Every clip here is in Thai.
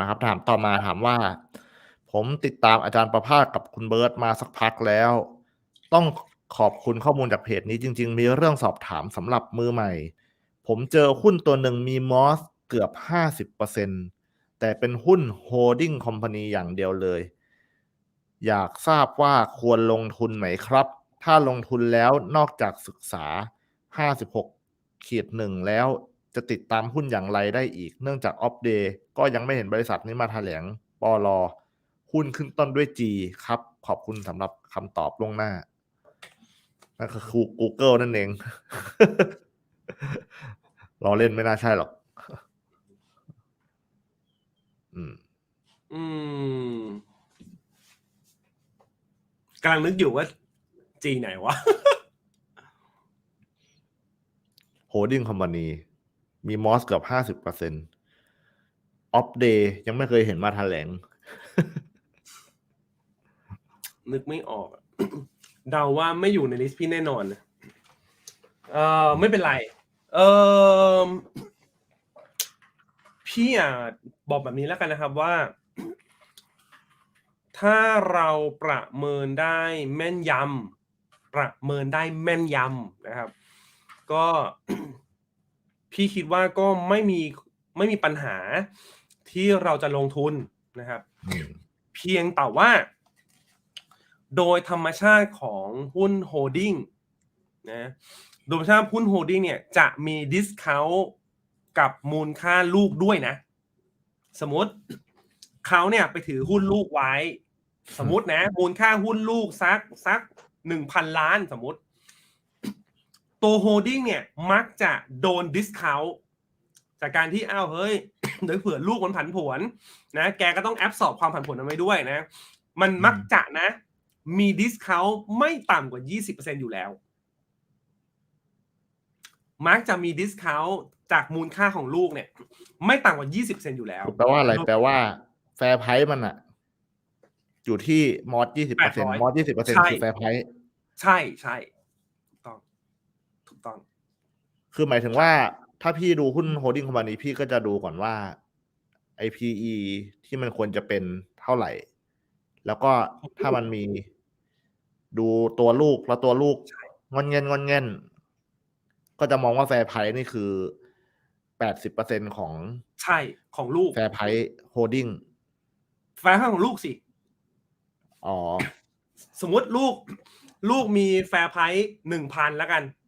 นะครับ ถามต่อมาถามว่า ผมติดตามอาจารย์ประภาสกับคุณเบิร์ตมาสักพักแล้ว ต้องขอบคุณข้อมูลจากเพจนี้จริง ๆ มีเรื่องสอบถามสำหรับมือใหม่ ผมเจอหุ้นตัวหนึ่งมีมอสเกือบ50%แต่เป็นหุ้นโฮลดิ้งคอมพานีอย่างเดียวเลย อยากทราบว่าควรลงทุนไหมครับ ถ้าลงทุนแล้วนอกจากศึกษา 56ขีดหนึ่งแล้ว จะติดตามหุ้นอย่างไรได้อีก เนื่องจากออฟเดย์ก็ยังไม่เห็นบริษัทนี้มาแถลงปอลอหุ้นขึ้นต้นด้วย G ครับ ขอบคุณสำหรับคำตอบล่วงหน้านั่นก็คือ Google นั่นเองรอเล่นไม่น่าใช่หรอก อืม อืมกำลังนึกอยู่ว่าจีไหนวะโฮดดิ้งคอ มีมอสเกือบห้าสิบเปอร์เซ็นต์ออฟเดย์ยังไม่เคยเห็นมาแถลง นึกไม่ออก เดาว่าไม่อยู่ในลิสต์พี่แน่นอนนะเออไม่เป็นไร เออพี่อะบอกแบบนี้แล้วกันนะครับว่า ถ้าเราประเมินได้แม่นยำประเมินได้แม่นยำนะครับ ก็ พี่คิดว่าก็ไม่มีไม่มีปัญหาที่เราจะลงทุนนะครับอืมเพียงแต่ว่า โดยธรรมชาติของหุ้นโฮดดิ้งนะโดยธรรมชาติหุ้นโฮดดิ้งเนี่ยจะมีดิสคาวกับมูลค่าลูกด้วยนะ สมมติเขาเนี่ยไปถือหุ้นลูกไว้ สมมตินะ มูลค่าหุ้นลูกสักสักหนึ่งพันล้านสมมติ ตัวโฮดดิ้งเนี่ยมักจะโดนดิสคาวจากการที่อ้าวเฮ้ยเดี๋ยวเผื่อลูกมันผันผวนนะแกก็ต้องแอบสอบความผันผวนเอาไว้ด้วยนะ มันมักจะนะ มีดิสคาวไม่ต่ำกว่า 20%อยู่แล้ว มักจะมีดิสคาวจากมูลค่าของลูกเนี่ย ไม่ต่ำกว่า 20%อยู่แล้ว แปลว่าอะไร แปลว่าแฟร์ไพรส์มันอะอยู่ที่มอสยี่สิบเปอร์เซ็นต์800มอสยี่สิบเปอร์เซ็นต์ใช่คือแฟร์ไพรส์ใช่ใช่ถูกต้อง ถูกต้อง คือหมายถึงว่าถ้าพี่ดูหุ้นโฮดดิ้งคอมพานีพี่ก็จะดูก่อนว่า IPE ที่มันควรจะเป็นเท่าไหร่ แล้วก็ถ้ามันมีดูตัวลูกแล้วตัวลูกใช่งอนเงินงอนเงินก็จะมองว่าแฟร์ไพรส์นี่คือแปดสิบเปอร์เซ็นของใช่ของลูกแฟร์ไพรส์โฮดดิ้งแฟร์ของลูกสิ อ๋อ สมมติลูก ลูกมีแฟร์ไพรส์หนึ่งพันแล้วกันอืม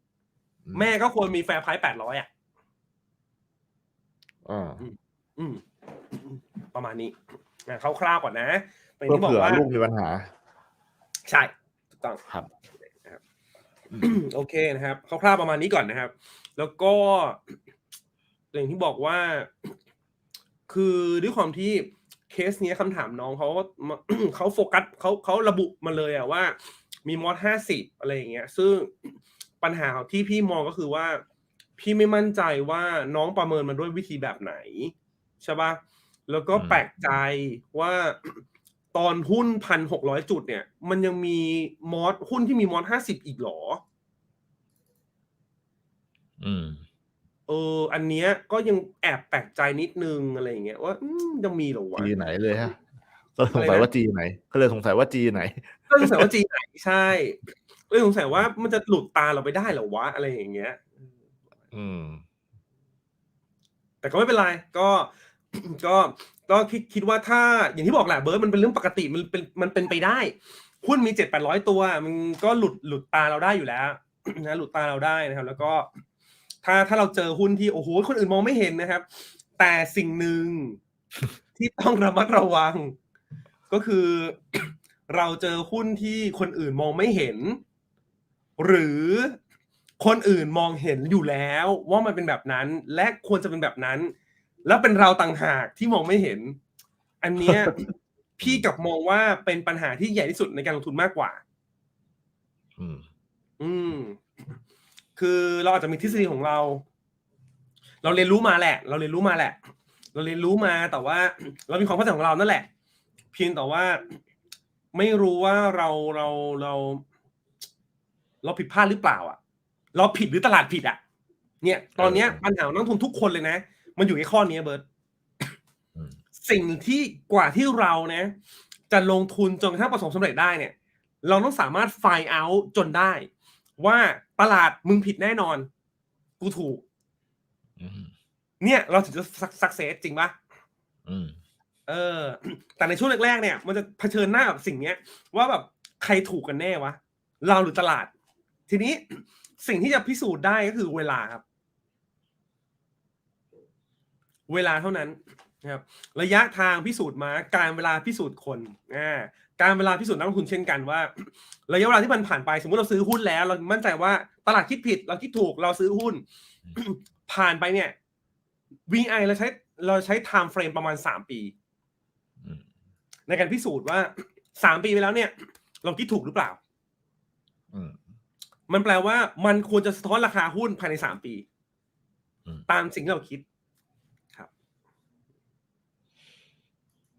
แม่ก็ควรมีแฟร์ไพรส์แปดร้อยอะอ่าอืมประมาณนี้นะคร่าวๆก่อนนะเป็นเพื่อที่บอกเผื่อว่าลูกมีปัญหา ใช่ถูกต้องครับนะครับโอเคนะครับคร่าวๆประมาณนี้ก่อนนะครับ แล้วก็อย่างที่บอกว่า คือด้วยความที่เคสเนี้ยคำถามน้องเขามาเขาโฟกัสเขาเขาระบุมาเลยอะว่า มีมอดห้าสิบอะไรอย่างเงี้ย ซึ่ง ปัญหาของที่พี่มองก็คือว่า พี่ไม่มั่นใจว่าน้องประเมินมันด้วยวิธีแบบไหนใช่ปะแล้วก็อืมแปลกใจว่าตอนหุ้นพันหกร้อยจุดเนี่ย มันยังมีมอดหุ้นที่มีมอดห้าสิบอีกเหรอ อืม เออ อันเนี้ยก็ยังแอบแปลกใจนิดนึงอะไรอย่างเงี้ยว่าอืมยังมีเหรอวะจีไหนเลยฮะก็สงสัยอะไรนะว่าจีไหน ก็เลยสงสัยว่าจีไหนก็สงสัยว่าจีไหนใช่ ก็สงสัยว่ามันจะหลุดตาเราไปได้เหรอวะอะไรอย่างเงี้ย อืม แต่ก็ไม่เป็นไร ก็ก็ก็คิดคิดว่าถ้าอย่างที่บอกแหละเบิร์ดมันเป็นเรื่องปกติมันเป็นมันเป็นไปได้หุ้นมีเจ็ดแปดร้อยตัว มันก็หลุดหลุดตาเราได้อยู่แล้วนะหลุดตาเราได้นะครับ แล้วก็ ถ้าถ้าเราเจอหุ้นที่โอ้โหคนอื่นมองไม่เห็นนะครับ แต่สิ่งหนึ่งที่ต้องระมัดระวัง ก็คือ เราเจอหุ้นที่คนอื่นมองไม่เห็น หรือคนอื่นมองเห็นอยู่แล้วว่ามันเป็นแบบนั้น และควรจะเป็นแบบนั้น แล้วเป็นเราต่างหากที่มองไม่เห็น อันเนี้ยพี่กลับมองว่าเป็นปัญหาที่ใหญ่ที่สุดในการลงทุนมากกว่า อืม อืม คือเราอาจจะมีทฤษฎีของเรา เราเรียนรู้มาแหละ เราเรียนรู้มาแหละ เราเรียนรู้มาแต่ว่า เรามีความเข้าใจของเรานั่นแหละ เพียงแต่ว่าไม่รู้ว่าเราเราเรา เราผิดพลาดหรือเปล่าอะ เราผิดหรือตลาดผิดอะ เนี่ย ตอนเนี้ยเออปัญหาของนักลงทุนทุกคนเลยนะ มันอยู่ในข้อนี้เบิร์ตอืมสิ่งที่กว่าที่เรานะ จะลงทุนจนกระทั่งประสบสำเร็จได้เนี่ย เราต้องสามารถไฟล์เอาจนได้ ว่าตลาดมึงผิดแน่นอน กูถูกอืมเนี่ยเราถึงจะสักเซสจริงปะอืมเออ แต่ในช่วงแรกๆเนี่ย มันจะเผชิญหน้ากับสิ่งเนี้ย ว่าแบบใครถูกกันแน่วะ เราหรือตลาด ทีนี้สิ่งที่จะพิสูจน์ได้ก็คือเวลาครับ เวลาเท่านั้นนะครับระยะทางพิสูจน์มาการเวลาพิสูจน์คนอ่าการเวลาพิสูจน์นักลงทุนเช่นกันว่า ระยะเวลาที่มันผ่านไป สมมติเราซื้อหุ้นแล้ว เรามั่นใจว่าตลาดคิดผิด เราคิดถูกเราซื้อหุ้น ผ่านไปเนี่ย VI เราใช้เราใช้ time frame ประมาณสามปีอืมในการพิสูจน์ว่าสามปีไปแล้วเนี่ย เราคิดถูกหรือเปล่าอื มมันแปลว่ามันควรจะสะท้อนราคาหุ้นภายในสามปีอืมตามสิ่งที่เราคิด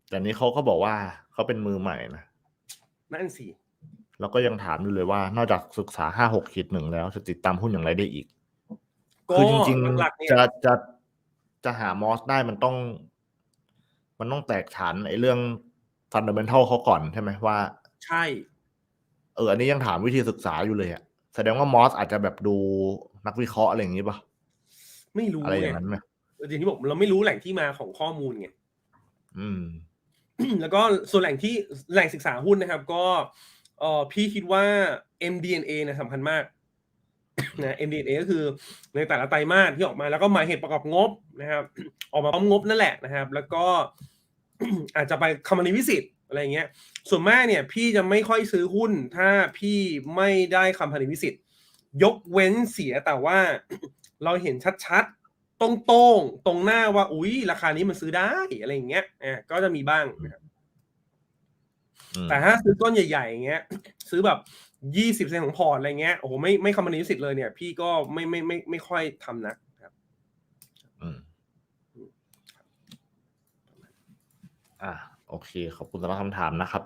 แต่นี้เขาก็บอกว่าเขาเป็นมือใหม่นะนั่นสิแล้วก็ยังถามอยู่เลยว่า นอกจากศึกษาห้าหกขีดหนึ่งแล้ว จะติดตามหุ้นอย่างไรได้อีกก็คือจริงหลักๆเนี่ยๆจะจะจะหามอสได้มันต้อง มันต้องแตกฐานไอ้เรื่องฟันเดเมนทัลเขาก่อนใช่ไหมว่า ใช่ เอออันนี้ยังถามวิธีศึกษาอยู่เลยอะ แสดงว่ามอสอาจจะแบบดูนักวิเคราะห์อะไรอย่างนี้ปะไม่รู้อะไรอไงย่างนั้นไหมอย่างที่บอกเราไม่รู้แหล่งที่มาของข้อมูลไงอืม แล้วก็ส่วนแหล่งที่แหล่งศึกษาหุ้นนะครับ ก็เออพี่คิดว่า MDNA เนี่ยสำคัญมากนะ MDNA ก็คือในแต่ละไตรมาสที่ออกมาแล้วก็หมายเหตุประกอบงบนะครับ ออกมาพร้อมงบนั่นแหละนะครับ แล้วก็อาจจะไปคำนิวิสิต อะไรเงี้ย ส่วนมากเนี่ยพี่จะไม่ค่อยซื้อหุ้น ถ้าพี่ไม่ได้คำพันวิสิตยกเว้นเสียแต่ว่าเราเห็นชัดๆตรงๆตรงหน้าว่า อุ๊ย ราคานี้มันซื้อได้อะไรอย่างเงี้ยอ่าก็จะมีบ้างนะครับอืมแต่ถ้าซื้อก้อนใหญ่ๆอย่างเงี้ย ซื้อแบบยี่สิบเซนของพอร์ตอะไรเงี้ยโอ้โหไม่ไม่คำนิวิสิตเลยเนี่ย พี่ก็ไม่ไม่ไม่ไม่ค่อยทำนะครับอืมอ่า โอเค ขอบคุณสำหรับคำถามนะครับ